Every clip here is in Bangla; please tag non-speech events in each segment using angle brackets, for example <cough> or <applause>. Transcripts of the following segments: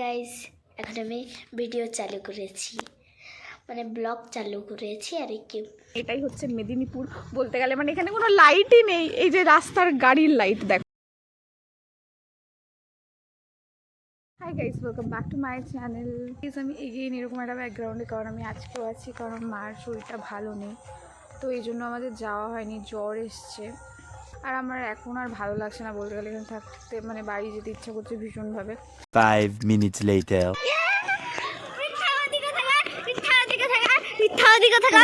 গাইস এখন আমি ভিডিও চালু করেছি। মানে ব্লগ চালু করেছি আর কি এটাই হচ্ছে মেদিনীপুর বলতে গেলে। মানে এখানে কোনো লাইটই নেই। এই যে রাস্তার গাড়ির লাইট দেখো। Hi guys welcome back to my channel please আমি এগিয়ে নিই এরকম একটা ব্যাকগ্রাউন্ডে কারণ আমি আজকেও আছি, কারণ মার শরীরটা ভালো নেই। তো এই জন্য আমাদের যাওয়া হয়নি, জ্বর এসছে। আর আমার এখন আর ভালো লাগছে না বলতে গেলে এখানে থাকতে মানে বাড়ি যেতে ইচ্ছা করছে ভীষণভাবে। Five minutes later.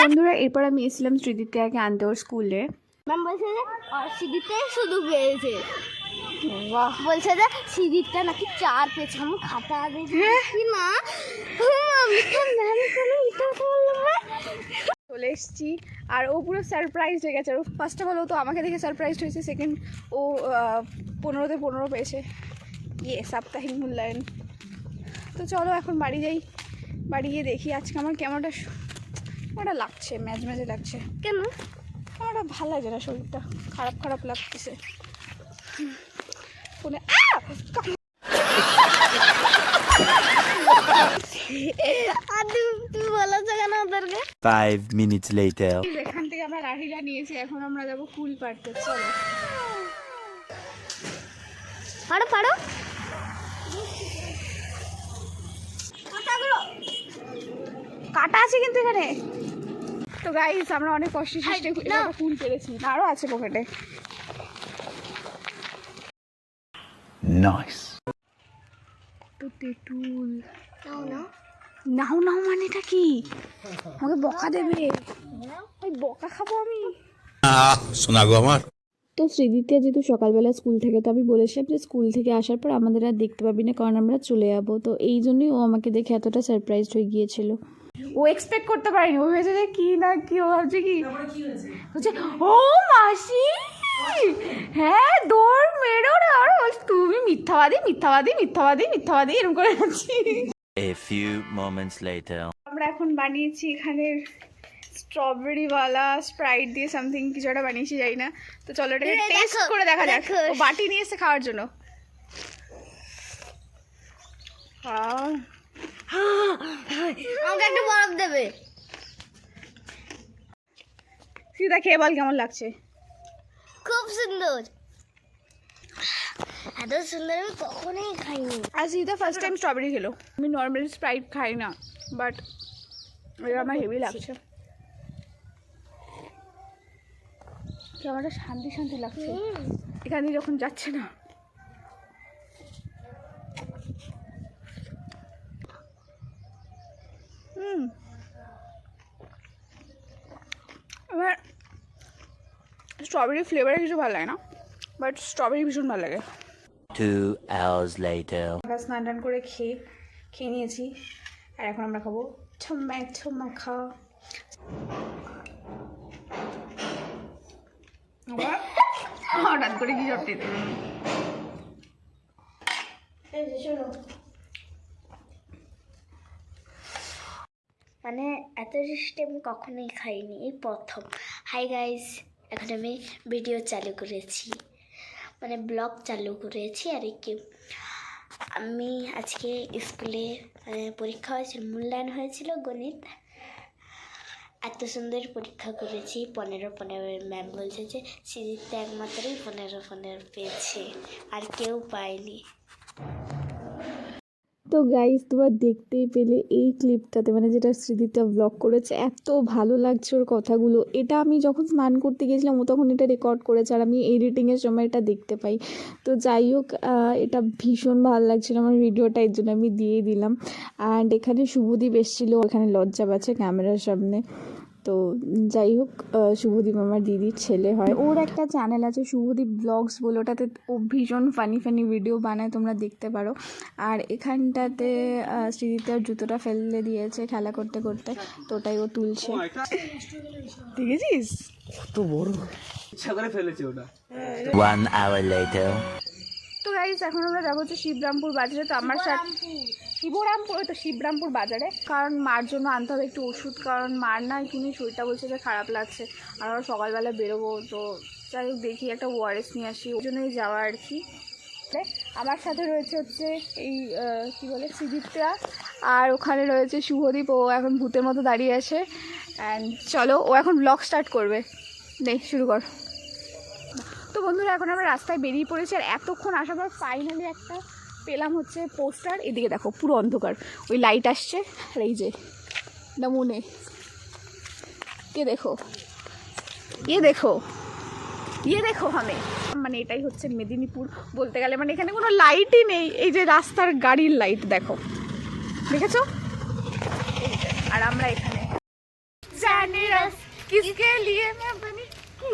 বন্ধুরা এরপর আমি এসেছিলাম স্মৃতিকে আনতে ওর স্কুলে। ম্যাম বলছে যে সিঁড়িতে শুধু পেয়েছে বাহ। বলছে যে সিঁড়িটা নাকি চার পেয়েছে আমি খাতা দেখি না আমি তো ম্যাম কোনো মিথ্যা কথা বললাম না চলে এসেছি। আর ও পুরো সারপ্রাইজ হয়ে গেছে। আর ফার্স্ট অফ অল ও তো আমাকে দেখে সারপ্রাইজ হয়েছে সেকেন্ড ও পনেরোতে পনেরো পেয়েছে। ইয়ে সাপ্তাহিক মূল্যায়ন। তো চলো এখন বাড়ি যাই বাড়ি গিয়ে দেখি আজকে আমার কেমনটা কেমনটা লাগছে ম্যাজ ম্যাজে লাগছে। কেন? কেমনটা ভালো লাগছে না শরীরটা খারাপ খারাপ লাগতেছে। ফোনে <laughs> ওদেরকে Five minutes later. এখান থেকে আমরা লাঠিটা নিয়েছি এখন আমরা যাব ফুল পাড়তে চলো। পারো পারো। কাটা আছে কিন্তু এখানে। তো গাইস আমরা অনেক কষ্ট সৃষ্টি না। ফুল পেরেছি আরও আছে পকেটে Nice. তো তেঁতুল। না? নাও নাও মানে এটা কি? আমাকে বকা দেবে। ওই বকা খাব আমি। শোনা গো আমার। তো শ্রীদিত্যা যেহেতু সকালবেলা স্কুল থেকে তো আমি বলেছিলাম যে স্কুল থেকে আসার পর আমাদের আর দেখতে পাবি না কারণ আমরা চলে যাব। তো এই জন্যই ও আমাকে দেখে এতটা সারপ্রাইজড হয়ে গিয়েছিল। ও এক্সপেক্ট করতে পারেনি। ও ভেবেছে যে কি না কি ও ভাবছে কি? বলছে ও মাসি! হ্যাঁ দৌড় মেরো না। আর বলছে, তুমি মিথ্যাবাদী মিথ্যাবাদী মিথ্যাবাদী মিথ্যাবাদী এরকম করে যাচ্ছি A few moments later. আমরা এখন বানিয়েছি এখানে স্ট্রবেরিওয়ালা স্প্রাইট দিয়ে সামথিং কিছু একটা বানিয়েছি যাই না। তো চলো এটাকে এই টেস্ট করে দেখা যাক। ও বাটি নিয়ে এসে খাওয়ার জন্য। আহ, আমাকে একটু বরফ দেবে। সীতা খেয়ে বল কেমন লাগছে? খুব সুন্দর। এত সুন্দর আমি কখনোই খাইনি আর সীতা ফার্স্ট টাইম স্ট্রবেরি খেলো। আমি নর্মাল স্প্রাইট খাই না বাট এটা আমার হেভি লাগছে। একটা শান্তি শান্তি লাগছে। এখান যখন যাচ্ছে না। হুম। আমার স্ট্রবেরি ফ্লেভারে কিছু ভালো লাগে না বাট স্ট্রবেরি ভীষণ ভালো লাগে। Two hours later. আমরা স্নান টান করে খেয়ে খেয়ে নিয়েছি। আর এখন আমরা খাব টমেটো মাখা আবার হঠাৎ করে কি জটে মানে এত টেস্টি আমি কখনোই খাইনি এই প্রথম। হাই গাইস এখন আমি ভিডিও চালু করেছি। মানে ব্লগ চালু করেছি আর কি আমি আজকে স্কুলে মানে পরীক্ষা হয়েছিল, মূল্যায়ন হয়েছিল গণিত। এত সুন্দর পরীক্ষা করেছি, পনেরো পনেরো ম্যাম বলছে যে সিরিজটা একমাত্রই পনেরো পনেরো পেয়েছে, আর কেউ পায়নি। তো গাইজ তোমার দেখতেই পেলে এই ক্লিপটাতে মানে যেটা স্মৃতিটা ব্লগ করেছে, এত ভালো লাগছে ওর কথাগুলো। এটা আমি যখন স্নান করতে গিয়েছিলাম, ও তখন এটা রেকর্ড করেছে আর আমি এডিটিংয়ের সময় এটা দেখতে পাই। তো যাই হোক এটা ভীষণ ভালো লাগছিল আমার ভিডিওটা এর জন্য আমি দিয়ে দিলাম। অ্যান্ড এখানে শুভদীপ এসেছিল এখানে লজ্জা পাচ্ছে ক্যামেরার সামনে। তো যাই হোক শুভদীপ আমার দিদির ছেলে হয়। ওর একটা চ্যানেল আছে শুভদীপ ব্লগস বলে। ওটাতে ও ভীষণ ফানি ফানি ভিডিও বানায় তোমরা দেখতে পারো। আর এখানটাতে শ্রীদিতার জুতোটা ফেলে দিয়েছে খেলা করতে করতে তো ওটাই ও তুলছে। দেখেছিস? One hour later. তো গাইস এখন আমরা যাব হচ্ছে শিবরামপুর বাজারে। তো আমার সাথে শিবরামপুর। তো শিবরামপুর বাজারে। কারণ মার জন্য আনতে হবে একটু ওষুধ কারণ মার না কিনে শরীরটা বলছে যে খারাপ লাগছে। আর আমরা সকালবেলা বেরোবো তো যাই হোক দেখি একটা ওয়ারেস নিয়ে আসি ওই জন্যই যাওয়া আর কি। আমার সাথে রয়েছে হচ্ছে এই কি বলে শ্রীদীপ্তা আর ওখানে রয়েছে শুভদীপ ও এখন ভূতের মতো দাঁড়িয়ে আছে। অ্যান্ড চলো ও এখন ব্লগ স্টার্ট করবে। নেই শুরু কর। তো বন্ধুরা, এখন আমরা রাস্তায় বেরিয়ে পড়েছি আর এতক্ষণ আসার পর ফাইনালি একটা পেলাম হচ্ছে পোস্টার এদিকে দেখো, পুরো অন্ধকার। ওই লাইট আসছে, আর এই যে নমুনে। কে দেখো ইয়ে দেখো ইয়ে দেখো আমি মানে এটাই হচ্ছে মেদিনীপুর বলতে গেলে। মানে এখানে কোনো লাইটই নেই। এই যে রাস্তার গাড়ির লাইট দেখো। দেখেছ? আর আমরা এখানে। জানি কিসকে লিয়ে এই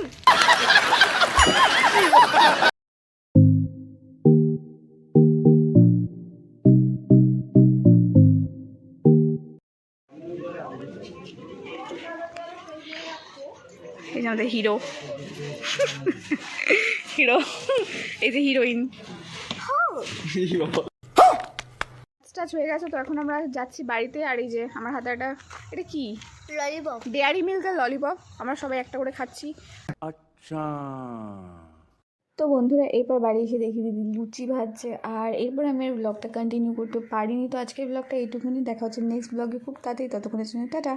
যে আমাদের হিরো হিরো <laughs> এই যে হিরোইন <laughs> টাচ হয়ে গেছে তো এখন আমরা যাচ্ছি বাড়িতে। আর এই যে আমার হাতে একটা এটা কি? ললিপপ ডেয়ারি মিল্ক আর ললিপপ আমরা সবাই একটা করে খাচ্ছি। আচ্ছা। তো বন্ধুরা এরপর বাড়ি এসে দেখি দিদি লুচি ভাজছে। আর এরপর আমি আর ব্লগটা কন্টিনিউ করতে পারিনি। তো আজকের ব্লগটা এইটুকুনি। দেখা হচ্ছে নেক্সট ব্লগে খুব তাড়াতাড়ি ততক্ষণের জন্য টাটা।